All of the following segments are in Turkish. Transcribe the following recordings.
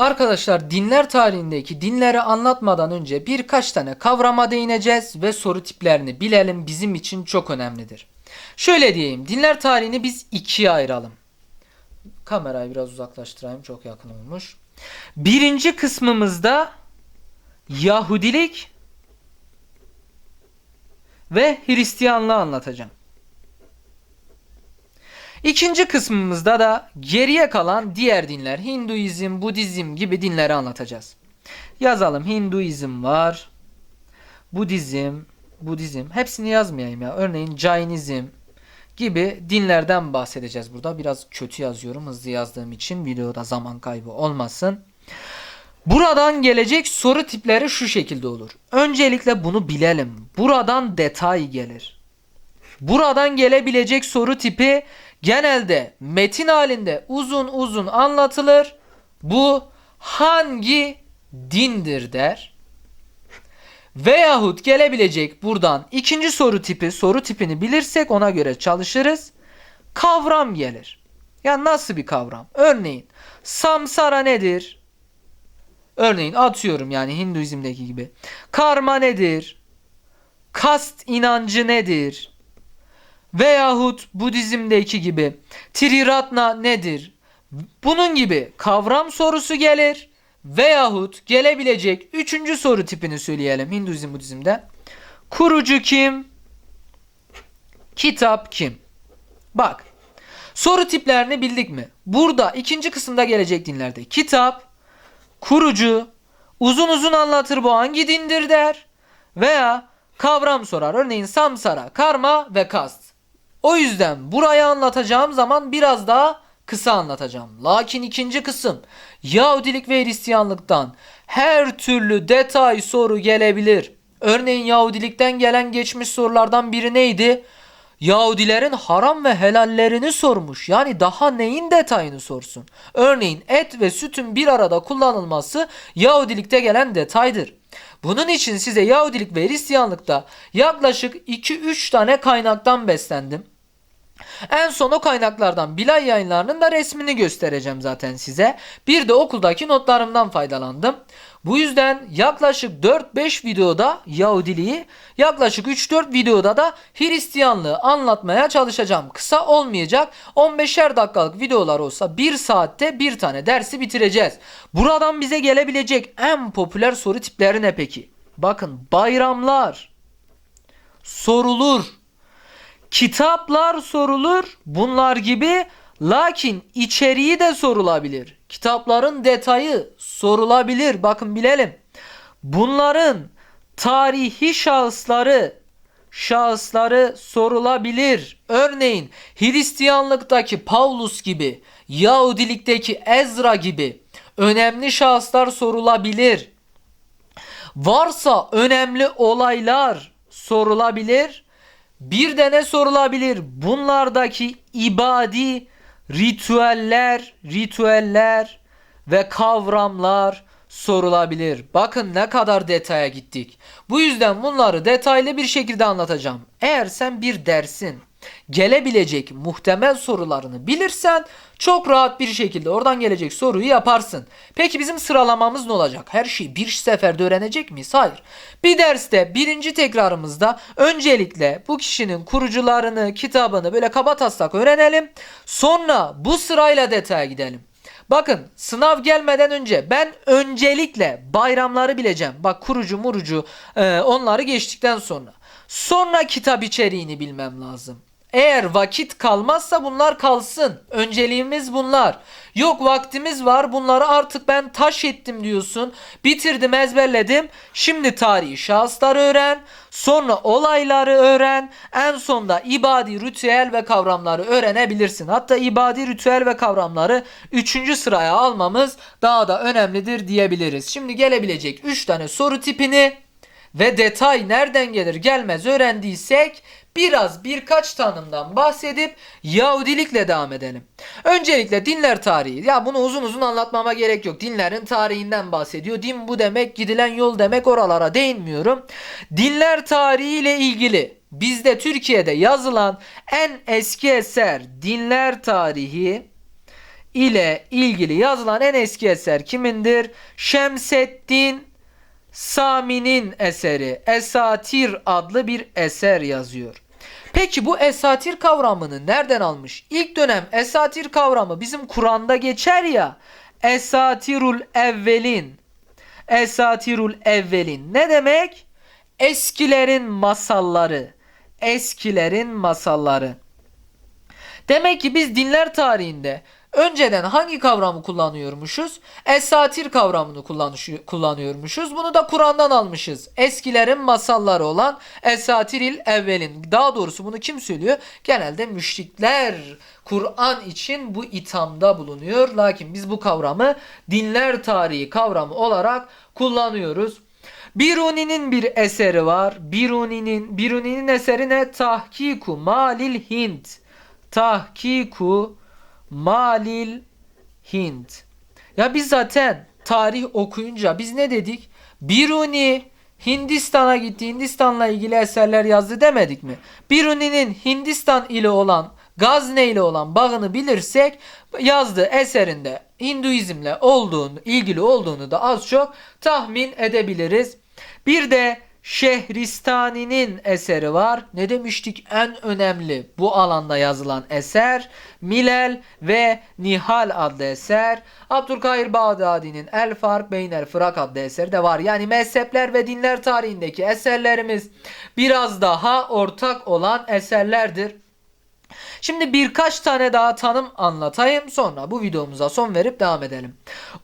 Arkadaşlar dinler tarihindeki dinleri anlatmadan önce birkaç tane kavrama değineceğiz ve soru tiplerini bilelim bizim için çok önemlidir. Şöyle diyeyim dinler tarihini biz ikiye ayıralım. Kamerayı biraz uzaklaştırayım çok yakın olmuş. Birinci kısmımızda Yahudilik ve Hristiyanlığı anlatacağım. İkinci kısmımızda da geriye kalan diğer dinler Hinduizm, Budizm gibi dinleri anlatacağız. Yazalım Hinduizm var. Budizm, Budizm hepsini yazmayayım ya. Örneğin Jainizm gibi dinlerden bahsedeceğiz burada. Biraz kötü yazıyorum hızlı yazdığım için videoda zaman kaybı olmasın. Buradan gelecek soru tipleri şu şekilde olur. Öncelikle bunu bilelim. Buradan detay gelir. Buradan gelebilecek soru tipi genelde metin halinde uzun uzun anlatılır. Bu hangi dindir der. Veyahut gelebilecek buradan ikinci soru tipi soru tipini bilirsek ona göre çalışırız. Kavram gelir. Ya nasıl bir kavram? Örneğin samsara nedir? Örneğin atıyorum yani Hinduizm'deki gibi. Karma nedir? Kast inancı nedir? Veyahut Budizm'deki gibi Triratna nedir? Bunun gibi kavram sorusu gelir. Veyahut gelebilecek üçüncü soru tipini söyleyelim Hinduizm Budizm'de. Kurucu kim? Kitap kim? Bak soru tiplerini bildik mi? Burada ikinci kısımda gelecek dinlerde kitap, kurucu, uzun uzun anlatır bu hangi dindir der veya kavram sorar. Örneğin samsara, karma ve kast. O yüzden burayı anlatacağım zaman biraz daha kısa anlatacağım. Lakin ikinci kısım Yahudilik ve Hristiyanlıktan her türlü detay soru gelebilir. Örneğin Yahudilikten gelen geçmiş sorulardan biri neydi? Yahudilerin haram ve helallerini sormuş. Yani daha neyin detayını sorsun? Örneğin et ve sütün bir arada kullanılması Yahudilikte gelen detaydır. Bunun için size Yahudilik ve Hristiyanlıkta yaklaşık 2-3 tane kaynaktan beslendim. En son o kaynaklardan Bilay yayınlarının da resmini göstereceğim zaten size. Bir de okuldaki notlarımdan faydalandım. Bu yüzden yaklaşık 4-5 videoda Yahudiliği, yaklaşık 3-4 videoda da Hristiyanlığı anlatmaya çalışacağım. Kısa olmayacak. 15'er dakikalık videolar olsa 1 saatte bir tane dersi bitireceğiz. Buradan bize gelebilecek en popüler soru tipleri ne peki? Bakın bayramlar sorulur. Kitaplar sorulur bunlar gibi lakin içeriği de sorulabilir. Kitapların detayı sorulabilir. Bakın bilelim. Bunların tarihi şahısları şahısları sorulabilir. Örneğin Hristiyanlıktaki Paulus gibi, Yahudilikteki Ezra gibi önemli şahıslar sorulabilir. Varsa önemli olaylar sorulabilir. Bir de ne sorulabilir? Bunlardaki ibadi ritüeller, ritüeller ve kavramlar sorulabilir. Bakın ne kadar detaya gittik. Bu yüzden bunları detaylı bir şekilde anlatacağım. Eğer sen bir dersin gelebilecek muhtemel sorularını bilirsen çok rahat bir şekilde oradan gelecek soruyu yaparsın. Peki bizim sıralamamız ne olacak? Her şeyi bir seferde öğrenecek miyiz? Hayır. Bir derste birinci tekrarımızda öncelikle bu kişinin kurucularını, kitabını böyle kaba taslak öğrenelim. Sonra bu sırayla detaya gidelim. Bakın sınav gelmeden önce ben öncelikle bayramları bileceğim. Bak kurucu murucu e, onları geçtikten sonra. Sonra kitap içeriğini bilmem lazım. Eğer vakit kalmazsa bunlar kalsın. Önceliğimiz bunlar. Yok vaktimiz var bunları artık ben taş ettim diyorsun. Bitirdim ezberledim. Şimdi tarihi şahısları öğren. Sonra olayları öğren. En sonda ibadi, ritüel ve kavramları öğrenebilirsin. Hatta ibadi, ritüel ve kavramları 3. sıraya almamız daha da önemlidir diyebiliriz. Şimdi gelebilecek 3 tane soru tipini ve detay nereden gelir gelmez öğrendiysek biraz birkaç tanımdan bahsedip Yahudilikle devam edelim. Öncelikle dinler tarihi. Ya bunu uzun uzun anlatmama gerek yok. Dinlerin tarihinden bahsediyor. Din bu demek, gidilen yol demek oralara değinmiyorum. Dinler tarihi ile ilgili bizde Türkiye'de yazılan en eski eser Dinler Tarihi ile ilgili yazılan en eski eser kimindir? Şemseddin Sami'nin eseri Esatir adlı bir eser yazıyor. Peki bu esatir kavramını nereden almış? İlk dönem esatir kavramı bizim Kur'an'da geçer ya. Esatirul evvelin. Esatirul evvelin. Ne demek? Eskilerin masalları. Eskilerin masalları. Demek ki biz dinler tarihinde önceden hangi kavramı kullanıyormuşuz? Esatir kavramını kullanıyormuşuz. Bunu da Kur'an'dan almışız. Eskilerin masalları olan Esatiril evvelin. Daha doğrusu bunu kim söylüyor? Genelde müşrikler Kur'an için bu ithamda bulunuyor. Lakin biz bu kavramı dinler tarihi kavramı olarak kullanıyoruz. Biruni'nin bir eseri var. Biruni'nin Biruni'nin eseri ne? Tahkiku Malil Hint. Tahkiku Malil Hint. Ya biz zaten tarih okuyunca biz ne dedik? Biruni Hindistan'a gitti. Hindistan'la ilgili eserler yazdı demedik mi? Biruni'nin Hindistan ile olan Gazne ile olan bağını bilirsek yazdığı eserinde Hinduizmle olduğunu, ilgili olduğunu da az çok tahmin edebiliriz. Bir de Şehristani'nin eseri var. Ne demiştik? En önemli bu alanda yazılan eser Milel ve Nihal adlı eser. Abdülkahir Bağdadi'nin El Fark Beynel Fırak adlı eseri de var. Yani mezhepler ve dinler tarihindeki eserlerimiz biraz daha ortak olan eserlerdir. Şimdi birkaç tane daha tanım anlatayım sonra bu videomuza son verip devam edelim.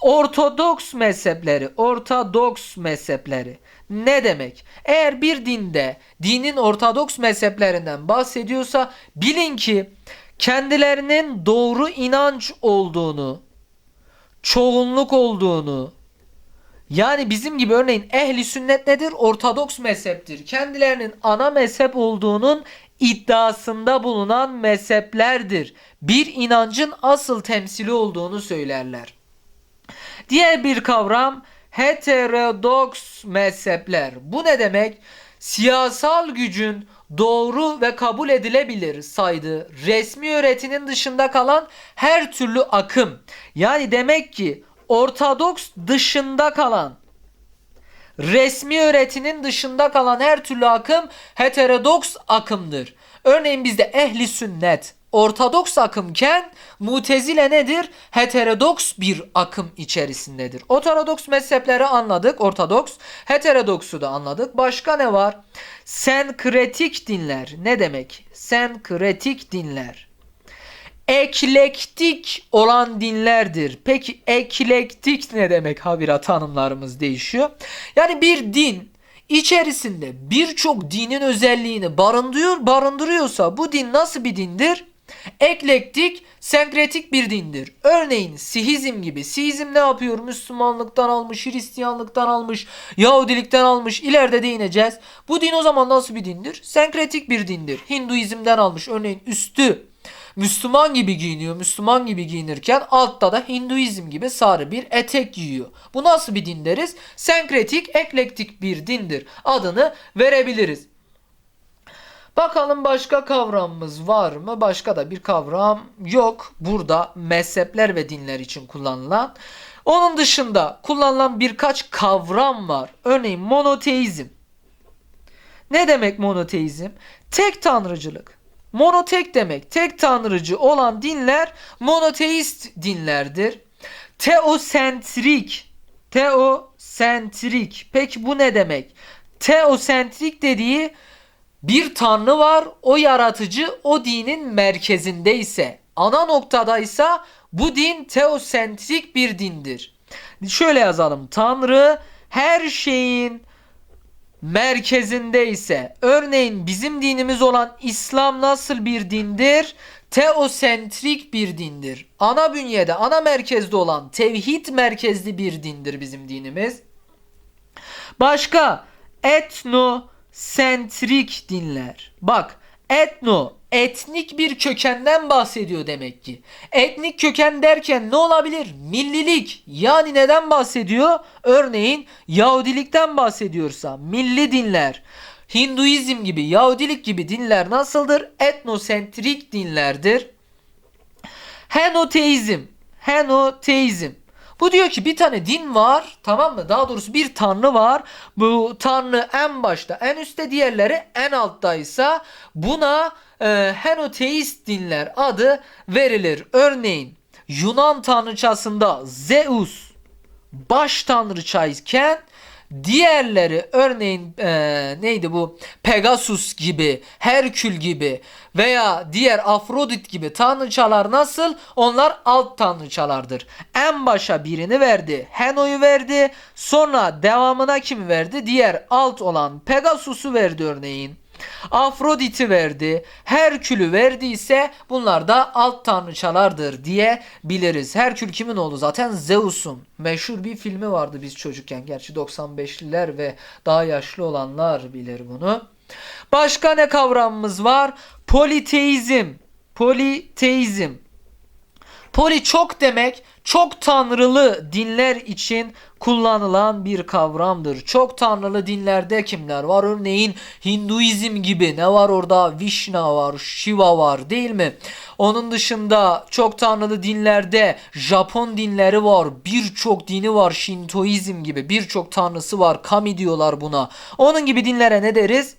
Ortodoks mezhepleri, ortodoks mezhepleri ne demek? Eğer bir dinde dinin ortodoks mezheplerinden bahsediyorsa bilin ki kendilerinin doğru inanç olduğunu, çoğunluk olduğunu, yani bizim gibi örneğin ehli sünnet nedir? Ortodoks mezheptir. Kendilerinin ana mezhep olduğunun iddiasında bulunan mezheplerdir. Bir inancın asıl temsili olduğunu söylerler. Diğer bir kavram heterodoks mezhepler. Bu ne demek? Siyasal gücün doğru ve kabul edilebilir saydığı resmi öğretinin dışında kalan her türlü akım. Yani demek ki ortodoks dışında kalan resmi öğretinin dışında kalan her türlü akım heterodoks akımdır. Örneğin bizde ehli sünnet ortodoks akımken mutezile nedir? Heterodoks bir akım içerisindedir. Ortodoks mezhepleri anladık. Ortodoks. Heterodoksu da anladık. Başka ne var? Senkretik dinler. Ne demek? Senkretik dinler eklektik olan dinlerdir. Peki eklektik ne demek? Habira tanımlarımız değişiyor. Yani bir din içerisinde birçok dinin özelliğini barındırıyor, barındırıyorsa bu din nasıl bir dindir? Eklektik, senkretik bir dindir. Örneğin Sihizm gibi. Sihizm ne yapıyor? Müslümanlıktan almış, Hristiyanlıktan almış, Yahudilikten almış. İleride değineceğiz. Bu din o zaman nasıl bir dindir? Senkretik bir dindir. Hinduizmden almış. Örneğin üstü Müslüman gibi giyiniyor. Müslüman gibi giyinirken altta da Hinduizm gibi sarı bir etek giyiyor. Bu nasıl bir din deriz? Senkretik, eklektik bir dindir. Adını verebiliriz. Bakalım başka kavramımız var mı? Başka da bir kavram yok. Burada mezhepler ve dinler için kullanılan. Onun dışında kullanılan birkaç kavram var. Örneğin monoteizm. Ne demek monoteizm? Tek tanrıcılık. Monotek demek. Tek tanrıcı olan dinler monoteist dinlerdir. Teosentrik. Teosentrik. Peki bu ne demek? Teosentrik dediği bir tanrı var. O yaratıcı o dinin merkezindeyse, ana noktadaysa bu din teosentrik bir dindir. Şöyle yazalım. Tanrı her şeyin merkezinde ise örneğin bizim dinimiz olan İslam nasıl bir dindir? Teosentrik bir dindir. Ana bünyede, ana merkezde olan tevhid merkezli bir dindir bizim dinimiz. Başka etnosentrik dinler. Bak etno etnik bir kökenden bahsediyor demek ki. Etnik köken derken ne olabilir? Millilik. Yani neden bahsediyor? Örneğin Yahudilikten bahsediyorsa milli dinler. Hinduizm gibi, Yahudilik gibi dinler nasıldır? Etnosentrik dinlerdir. Henoteizm. henoteizm. Bu diyor ki bir tane din var tamam mı? Daha doğrusu bir tanrı var. Bu tanrı en başta en üstte diğerleri en alttaysa buna e, henoteist dinler adı verilir. Örneğin Yunan tanrıçasında Zeus baş tanrıçayken diğerleri örneğin e, neydi bu Pegasus gibi Herkül gibi veya diğer Afrodit gibi tanrıçalar nasıl onlar alt tanrıçalardır. En başa birini verdi Heno'yu verdi sonra devamına kimi verdi diğer alt olan Pegasus'u verdi örneğin. Afrodit'i verdi. Herkül'ü verdiyse bunlar da alt tanrıçalardır diye biliriz. Herkül kimin oğlu zaten? Zeus'un. Meşhur bir filmi vardı biz çocukken. Gerçi 95'liler ve daha yaşlı olanlar bilir bunu. Başka ne kavramımız var? Politeizm. Politeizm. Poli çok demek çok tanrılı dinler için kullanılan bir kavramdır. Çok tanrılı dinlerde kimler var? Örneğin Hinduizm gibi ne var orada? Vishna var, Shiva var değil mi? Onun dışında çok tanrılı dinlerde Japon dinleri var. Birçok dini var. Shintoizm gibi birçok tanrısı var. Kami diyorlar buna. Onun gibi dinlere ne deriz?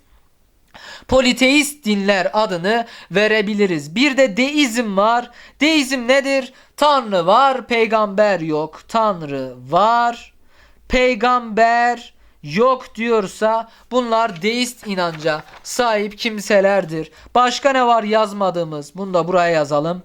Politeist dinler adını verebiliriz. Bir de deizm var. Deizm nedir? Tanrı var, peygamber yok. Tanrı var, peygamber yok diyorsa bunlar deist inanca sahip kimselerdir. Başka ne var yazmadığımız? Bunu da buraya yazalım.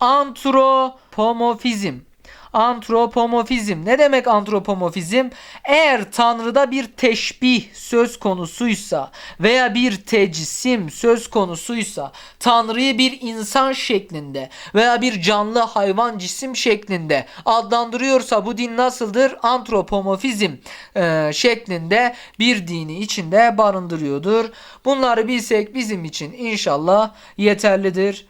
Antropomorfizm. Antropomorfizm. Ne demek antropomorfizm? Eğer Tanrı'da bir teşbih söz konusuysa veya bir tecisim söz konusuysa Tanrı'yı bir insan şeklinde veya bir canlı hayvan cisim şeklinde adlandırıyorsa bu din nasıldır? Antropomorfizm e, şeklinde bir dini içinde barındırıyordur. Bunları bilsek bizim için inşallah yeterlidir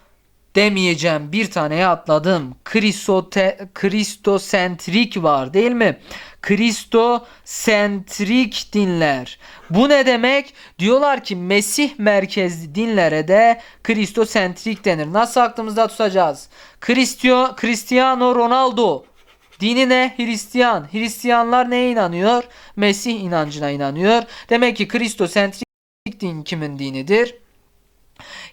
demeyeceğim bir taneye atladım. Kristote, Kristosentrik var değil mi? Kristosentrik dinler. Bu ne demek? Diyorlar ki Mesih merkezli dinlere de Kristosentrik denir. Nasıl aklımızda tutacağız? Cristiano, Cristiano Ronaldo Dini ne? Hristiyan. Hristiyanlar neye inanıyor? Mesih inancına inanıyor. Demek ki Kristosentrik din kimin dinidir?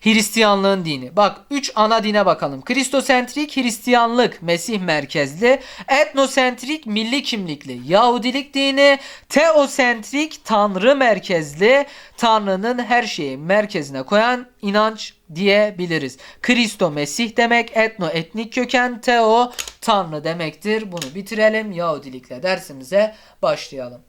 Hristiyanlığın dini. Bak 3 ana dine bakalım. Kristosentrik Hristiyanlık Mesih merkezli. Etnosentrik milli kimlikli Yahudilik dini. Teosentrik Tanrı merkezli. Tanrı'nın her şeyi merkezine koyan inanç diyebiliriz. Kristo Mesih demek, etno etnik köken, teo Tanrı demektir. Bunu bitirelim. Yahudilikle dersimize başlayalım.